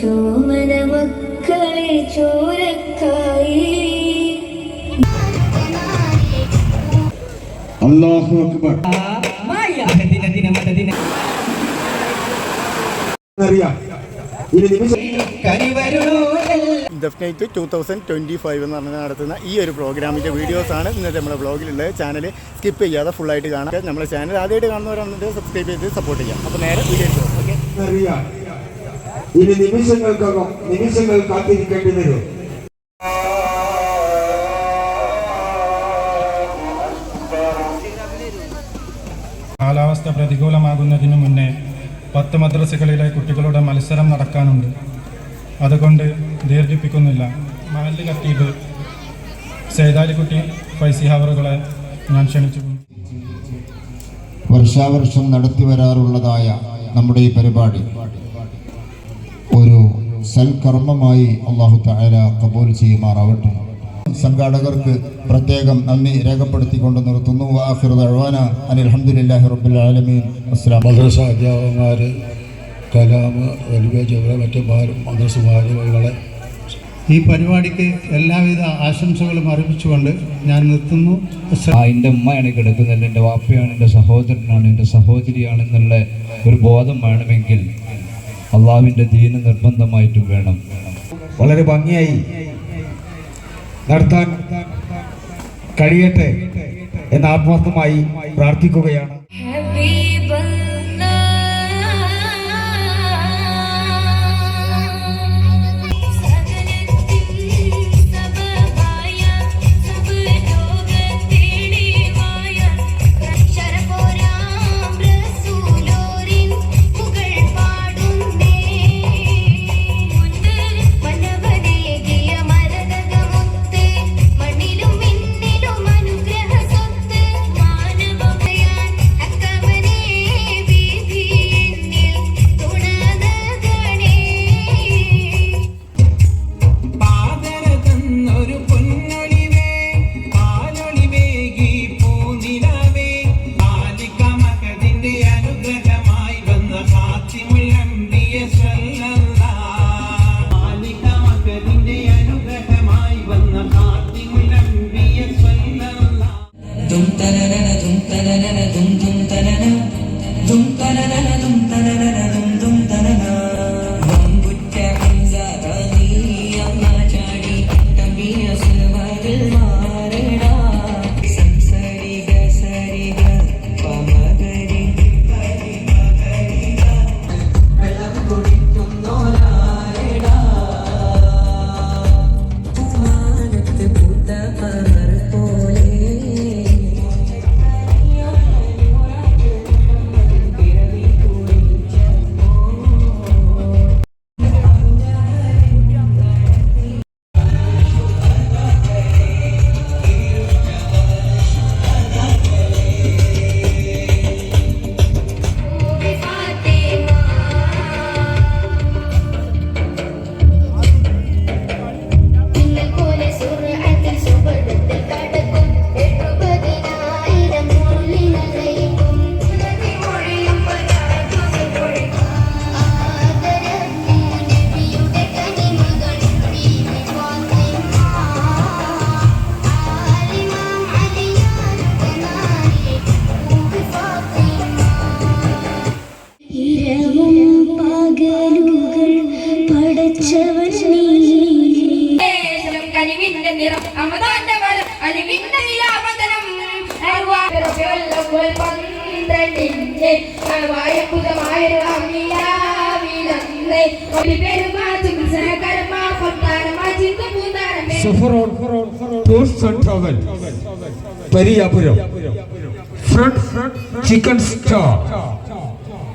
ചോമന മക്കളെ ചോരക്കായി അല്ലാഹു അക്ബർ. അറിയാം. ഇനി നിമിഷം. Def night two thousand twenty five എന്ന് പറഞ്ഞ് നടത്തുന്ന ഈ ഒരു പ്രോഗ്രാമിന്റെ വീഡിയോസാണ് ഇന്നത്തെ നമ്മുടെ ബ്ലോഗിലുള്ളത് ചാനൽ സ്കിപ്പ് ചെയ്യാതെ ഫുള്ളായിട്ട് കാണുക. നമ്മുടെ ചാനൽ ആദ്യമായിട്ട് കാണുന്നവരാണെന്നുണ്ടെങ്കിൽ സബ്സ്ക്രൈബ് ചെയ്ത് സപ്പോർട്ട് ചെയ്യാം. അപ്പോൾ നേരെ വീഡിയോ ഓക്കെ? ഇനി നിമിഷങ്ങൾക്കകം നിമിഷങ്ങൾ കാത്തിരിക്കേണ്ടി വരും. കാലാവസ്ഥ പ്രതികൂലമാകുന്നതിന് മുന്നേ പത്ത് മദ്രസകളിലെ കുട്ടികളുടെ മത്സരം നടക്കാനുണ്ട്. അതുകൊണ്ട് ദീർഘിപ്പിക്കുന്നില്ല. മഹല്ല് കത്തീബ് സേതാലിക്കുട്ടി ഫൈസി ഹവറുകളെ ഞാൻ ക്ഷണിച്ചു വർഷാവർഷം നടത്തി വരാറുള്ളതായ നമ്മുടെ ഈ പരിപാടി ഒരു സൽക്കർമ്മമായി അള്ളാഹു താര കബൂൽ ചെയ്യുമാറാവട്ടെ. സംഘാടകർക്ക് പ്രത്യേകം നന്ദി രേഖപ്പെടുത്തിക്കൊണ്ട് നിർത്തുന്നു. വാഹിർ ദഅ്വാന അനിൽ അൽഹംദുലില്ലാഹി റബ്ബിൽ ആലമീൻ. അസ്സലാമു മദ്രസ അധ്യാപകന്മാർ കലാമ് റെയിൽവേ ജോലി മറ്റു മദ്രസുമാരുകളെ ഈ പരിപാടിക്ക് എല്ലാവിധ ആശംസകളും അറിയിച്ചുകൊണ്ട് ഞാൻ നിർത്തുന്നു. എന്റെ ഉമ്മയാണ് കിടക്കുന്നത് എന്റെ വാപ്പയാണ് എന്റെ സഹോദരനാണ് എന്റെ സഹോദരിയാണെന്നുള്ള ഒരു ബോധം വേണമെങ്കിൽ അള്ളാഹുവിന്റെ ദീന് നിർബന്ധമായിട്ടും വേണം. വളരെ ഭംഗിയായി നടത്താൻ കഴിയട്ടെ എന്ന് ആത്മാർത്ഥമായി പ്രാർത്ഥിക്കുകയാണ്. പൂത്ത tours and travel Pariyapuram friend chicken star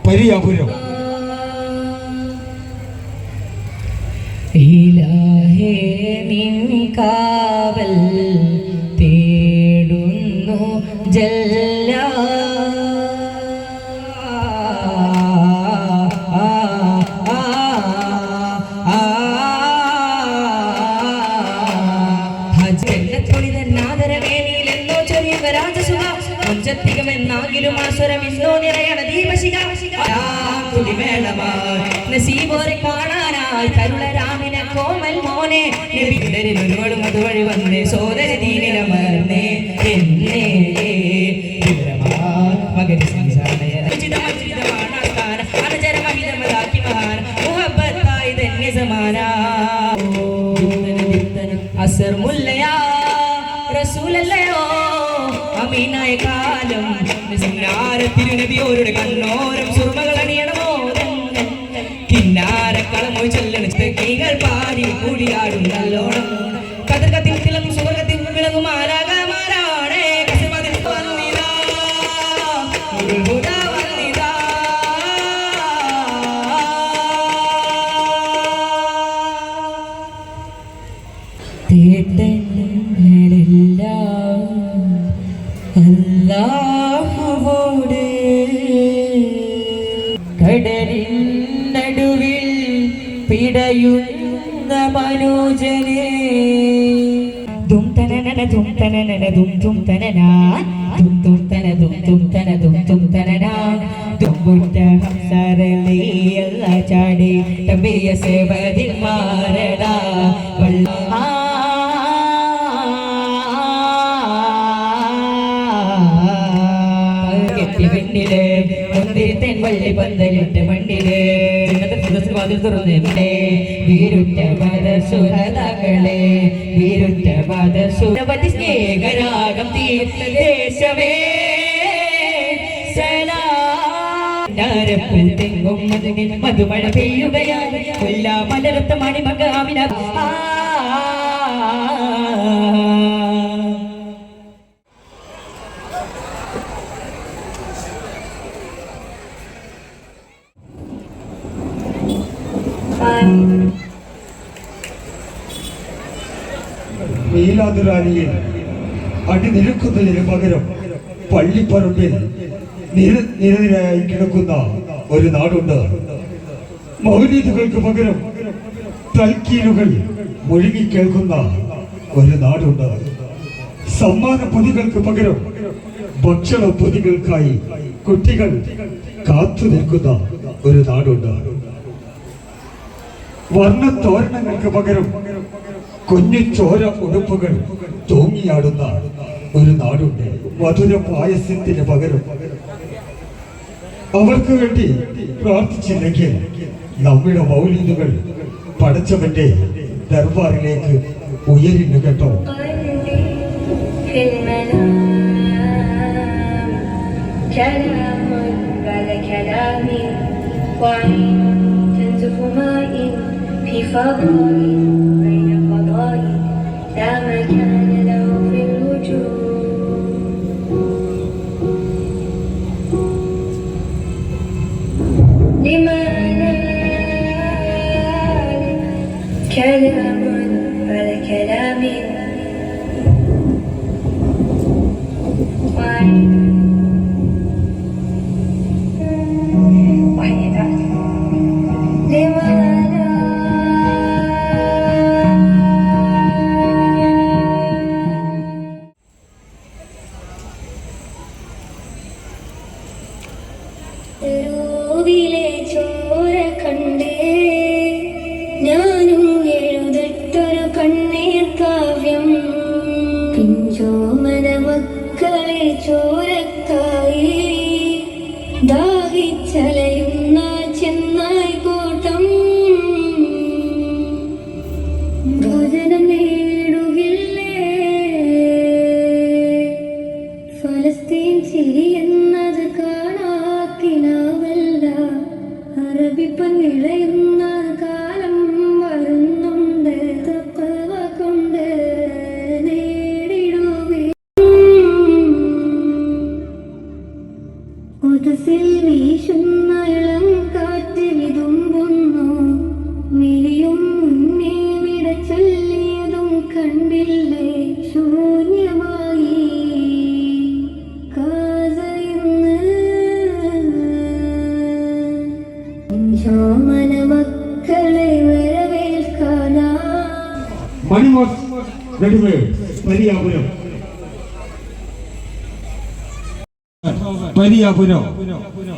Pariyapuram ഇലാഹേ നിൻ കാവൽ ആസ്വരമിന്നോ നിറയണ ദീപശിഖ. നസീബോരെ കാണാനായി കരുളരാമിനെ കോമൽ മോനെ. ഒരുവളും അതുവഴി വന്നേ. സോദര ദീനിലമർന്നേ എന്നേ കൂടിയാടും നല്ലോണം. കതിർക്കത്തിൽ തിളങ്ങും സുവർഗത്തിൽ വിളങ്ങും ആരാഗമാരാണേ കസിമതിൽ വന്നിതാ. തനനന ദും തനനന ദും ദും തനന ദും ദും തന ദും ദും തന ദും ദും തനന ദും ബുറ്റ ഹംസരലേ അല്ല ചാടി തബിയ സേവതിൽ മാറടാ വള്ള കെട്ടി പെണ്ണില് മുന്തിരിത്തേൻ വള്ളി പന്തലിട്ട് മണ്ണില് വാതിൽ തുറന്നേ വീരുറ്റ മതസുഹതാക്കളെ വീരുറ്റ മതസുരവതി സ്നേഹരാഗം തീർത്ഥദേശമേ തെങ്ങും മധുമഴ പെയ്യുകയാണ്. കൊല്ലാ മലരത്ത മണിമക അമിന ആ മീലാദുറാലിയിൽ അടിനിരക്കുന്നതിന് പകരം പള്ളിപ്പറമ്പിൽ നിര നിരനിരയായി കിടക്കുന്ന ഒരു നാടുണ്ട്. മൗലീദുകൾക്ക് പകരം തൽക്കീലുകൾ മുഴുകി കേൾക്കുന്ന ഒരു നാടുണ്ട്. സമ്മാന പൊതികൾക്ക് പകരം ഭക്ഷണ പൊതികൾക്കായി കുട്ടികൾ കാത്തു നിൽക്കുന്ന ഒരു നാടുണ്ട്. വർണ തോരണങ്ങൾക്ക് പകരം കുഞ്ഞു ചോര ഉടുപ്പുകൾ തൂങ്ങിയാടുന്ന ഒരു നാടുണ്ട് മധുര പായസത്തിന് പകരം അവർക്ക് വേണ്ടി പ്രാർത്ഥിച്ചില്ലെങ്കിൽ നമ്മുടെ മൗലികകൾ പടച്ചവന്റെ ദർബാറിലേക്ക് ഉയരുന്നു കേട്ടോ في المنام كلام بعد كلام وعين تنزف ماء في فضاء No. ഉദസിൽ വീശുന്ന പരിയാപുരം.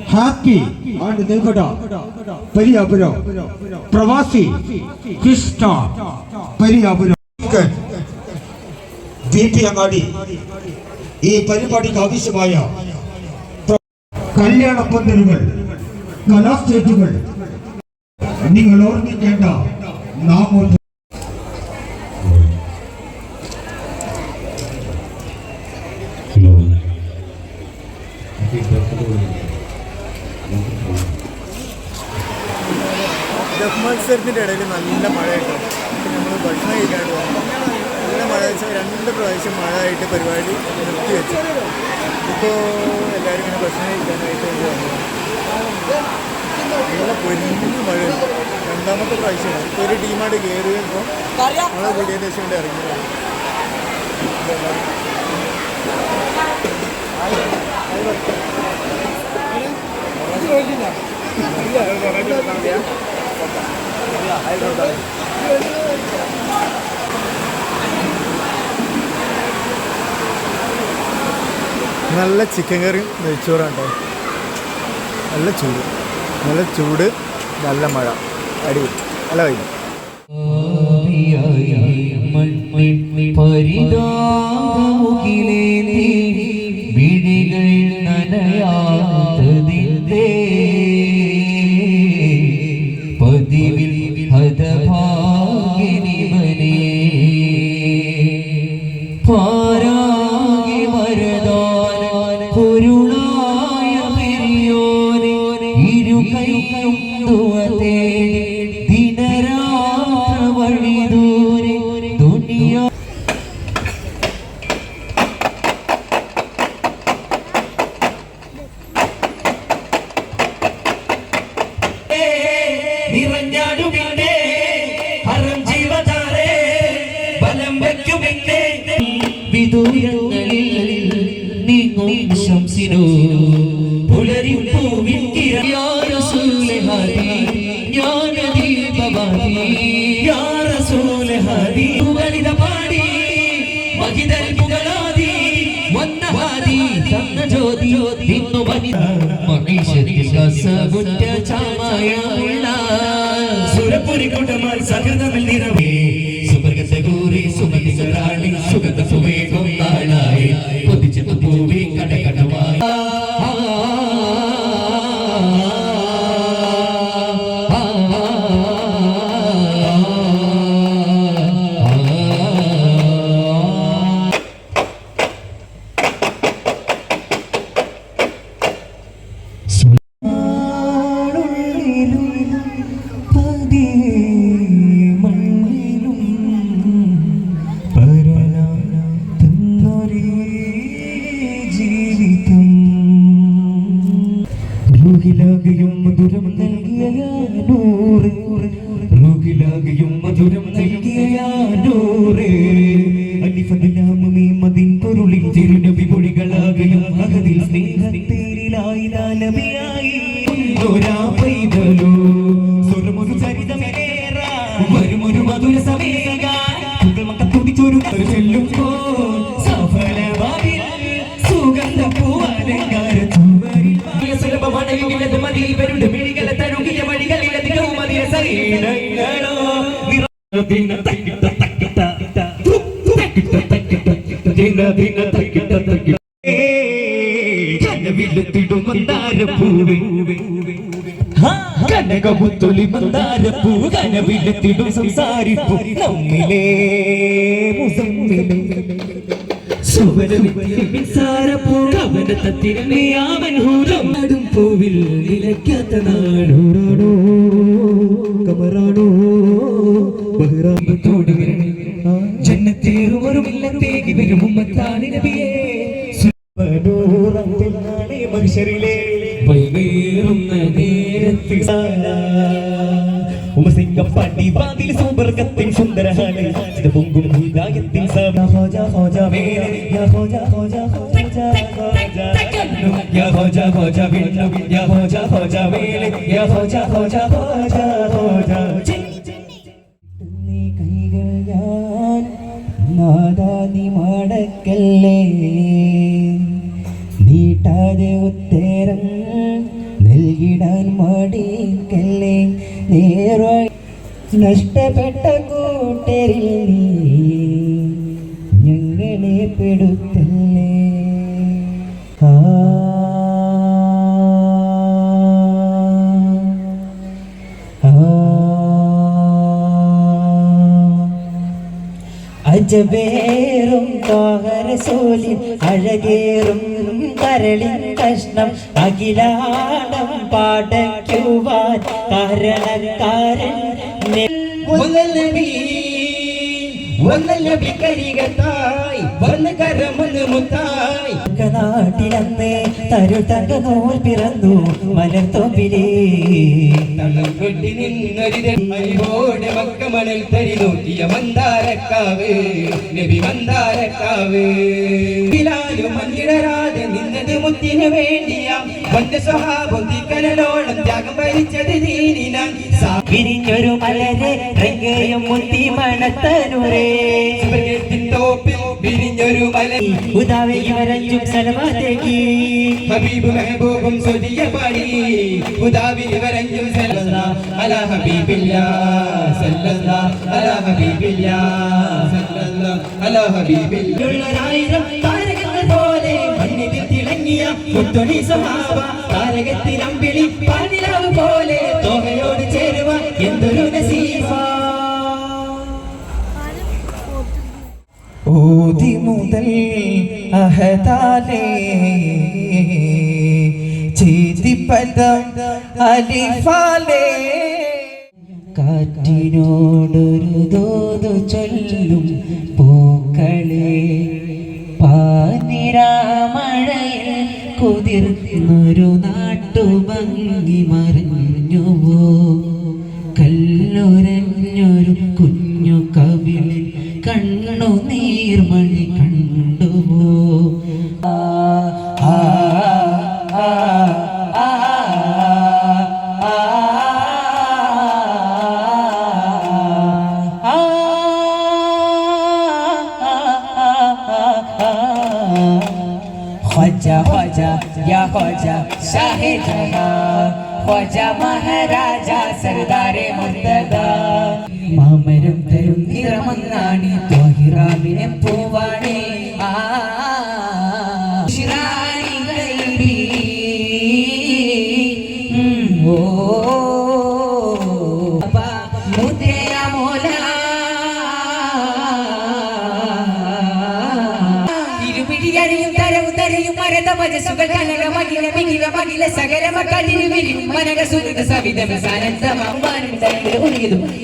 ഹാപ്പി ആണ്ട് നിൽക്കട. പരിയാപുരം. പ്രവാസി. കൃഷ്ണ. പരിയാപുരം. പി അങ്ങാടി. ഈ പരിപാടിക്ക് ആവശ്യമായ കല്യാണ പന്തലുകൾ കലാസ്റ്റേറ്റുകൾ നിങ്ങൾ ഓർമ്മിക്കേണ്ട നാമോൽ മത്സരത്തിന്റെ ഇടയിൽ നല്ല മഴയുണ്ട്. നമ്മൾ ഭക്ഷണം കഴിക്കാണ്ട് വന്നു. നല്ല മഴ വെച്ചാൽ രണ്ട് പ്രാവശ്യം മഴ ആയിട്ട് പരിപാടി നിർത്തി വെച്ചു. ഇപ്പോൾ എല്ലാവരും ഇങ്ങനെ ഭക്ഷണം കഴിക്കാനായിട്ട് വേണ്ടി വന്നു. നല്ല പൊരിഞ്ഞ മഴയുണ്ട്. രണ്ടാമത്തെ പ്രാവശ്യമാണ്. ഇപ്പോൾ ഒരു ടീമായിട്ട് കയറിയപ്പോൾ മഴ കൂടിയതിന് ശേഷം കൊണ്ട് ഇറങ്ങിയതാണ്. നല്ല ചിക്കൻ കറിയും നെയ്ച്ചോറാണ് കേട്ടോ നല്ല ചൂട്. നല്ല ചൂട് നല്ല മഴ. അടിപൊളി. നല്ല വൈകി നീങ്ങും ശംസിനോ പാടി സുരപുരി കൂറി സുവേഗം റൂഹിലാകയും മധുരം തക്കിട്ട തക്കിട്ട ദിന ദിന തക്കിട്ട തക്കിട്ട കനവിലെത്തിടും മന്ദാരപ്പൂവേ കനകമുത്തൊളി മന്ദാരപ്പൂ കനവിലെത്തിടും സംസാരിപ്പൂ നമ്മിലേ നിലയ്ക്കാത്ത നാടോടാണോ ഒരു മില്ലത്തേക്ക് വരും ഉമ്മത്താണി നബിയേ മനോറത്തിനാണേ മനുഷ്യരിലെ വൈവേറുന്ന നേരത്ത് ഉമസിംഗപ്പാണ്ടി വാതിൽ സുബർഗത്തിൻ സുന്ദരഹാലെ പൊങ്കും ഹിദായത്തിൻ സബ ഹോജ ഹോജ വേലെ യാ ഹോജ ഹോജ ഹോജ ഹോജ യാ ഹോജ ഹോജ വിണ്ണു യാ ഹോജ ഹോജ വേലെ യാ ഹോജ ഹോജ ഹോജ ഹോജ നാദാ നീ മടക്കല്ലേ നീട്ടാതെ ഉത്തരം നൽകിടാൻ മടിക്കല്ലേ? നേർവഴി നഷ്ടപ്പെട്ട കൂട്ടരിൽ നീ ഞങ്ങളെ പെടുത്തല്ലേ? അജബേറും തോഹരസോലി അഴകേറും കരളി കഷ്ണം അഖിലാടം പാടയ്ക്കുവാൻ കാരണക്കാരൻ നാട്ടിലന്ന് തരു തങ്ക നൂൽ പിറന്നു മലർത്തോപ്പിലേ തളം കൊട്ടി അരിവോടെ മക്ക മണൽ തരി നോക്കിയ മന്ദാരക്കാവ് നബി മന്ദാരക്കാവ്. ബിലാലും നിന്നത് മുത്തിന് വേണ്ടിയ. വന്റെ സ്വഭാവം കനലോളം ത്യാഗം ഭരിച്ചത് ദീനിനാം വിരിഞ്ഞൊരു മലരെ രംഗയും മുത്തി മണത്തനുരേ തോപ്പിൽ വിരിഞ്ഞൊരു മല ഉദാവെ ഇവരഞ്ചും സലമാത്തേക്ക് ഹബീബ് മെഹബൂബും സ്വദിയ പാടി. ഉദാവി ഇവരഞ്ചും സലല്ലാ അലാ ഹബീബില്ലാ സല്ലല്ലാ അലാ ഹബീബില്ലാ അലാ മണ്ണിൽ മുത്തൊളി സ്വഭാവ വിളി പാടിലാവ് പോലെ തോഹയോട് ചേരുവ എന്തൊരു നസീഫ ഓതി മുതൽ അഹദാലേ ചേതിപ്പദം അലിഫാലേ. കാറ്റിനോടൊരു തോതു ചൊല്ലും Amen.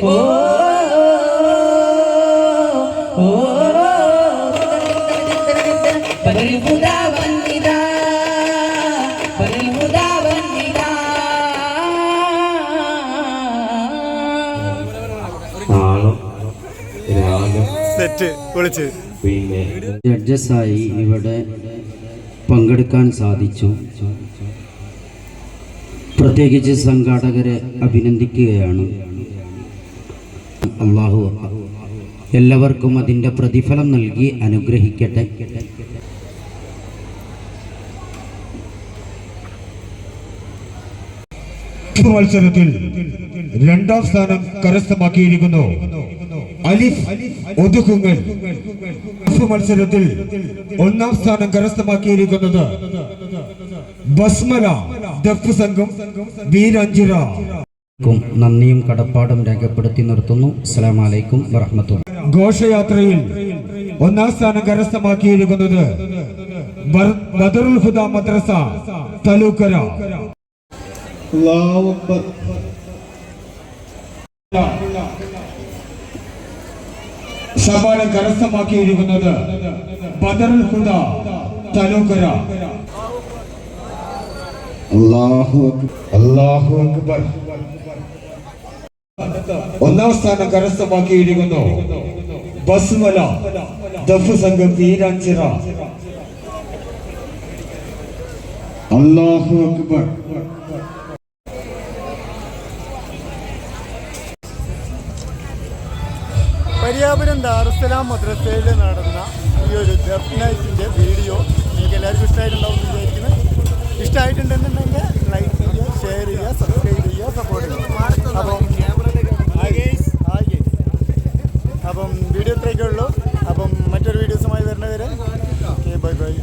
ഓ ഓ സെറ്റ് പിന്നെ ജഡ്ജസായി ഇവിടെ പങ്കെടുക്കാൻ സാധിച്ചു. പ്രത്യേകിച്ച് സംഘാടകരെ അഭിനന്ദിക്കുകയാണ്. അള്ളാഹു എല്ലാവർക്കും അതിന്റെ പ്രതിഫലം നൽകി അനുഗ്രഹിക്കട്ടെ. മത്സരത്തിൽ രണ്ടാം സ്ഥാനം കരസ്ഥമാക്കിയിരിക്കുന്നു. അലിഫ് ഒതുക്കുങ്ങൾ. മത്സരത്തിൽ ഒന്നാം സ്ഥാനം കരസ്ഥമാക്കിയിരിക്കുന്നത് ബസ്മല ദഫ് സംഘം വീരഞ്ചിറ. നന്ദിയും കടപ്പാടും രേഖപ്പെടുത്തി നിർത്തുന്നു. അസ്സലാം വറഹമത്തു ഘോഷയാത്രയിൽ ഒന്നാം സ്ഥാനം കരസ്ഥമാക്കിയിരിക്കുന്നത് ബർ- ബദറുൽ ഹുദ മദ്രസ തലൂക്കര. സമ്മാനം കരസ്ഥമാക്കിയിരിക്കുന്നത് ബദറുൽ ഹുദ തലൂക്കര. അല്ലാഹു അക്ബർ. ഒന്നാം സ്ഥാനം കരസ്ഥമാക്കിയിരിക്കുന്നു ബസ്മല ദഫ് സംഘം വീരാഞ്ചിറ അല്ലാഹു അക്ബർ. മരിയാപുരം ദാറുസലാം മദ്രസയിൽ നടന്ന ഈ ഒരു ഡെഫ് നൈറ്റിന്റെ വീഡിയോ നിങ്ങൾക്ക് എല്ലാവർക്കും ഇഷ്ടമായിട്ടുണ്ടാവും എന്ന് വിചാരിക്കുന്നത് ഇഷ്ടമായിട്ടുണ്ടെന്നുണ്ടെങ്കിൽ ലൈക്ക് ചെയ്യുക ഷെയർ ചെയ്യുക സബ്സ്ക്രൈബ് ചെയ്യുക സപ്പോർട്ട് ചെയ്യുക. അപ്പം അപ്പം വീഡിയോ ഇത്രയൊക്കെ ഉള്ളൂ. അപ്പം മറ്റൊരു വീഡിയോസുമായി വരുന്നവരെ ഓക്കെ ബൈ ബൈ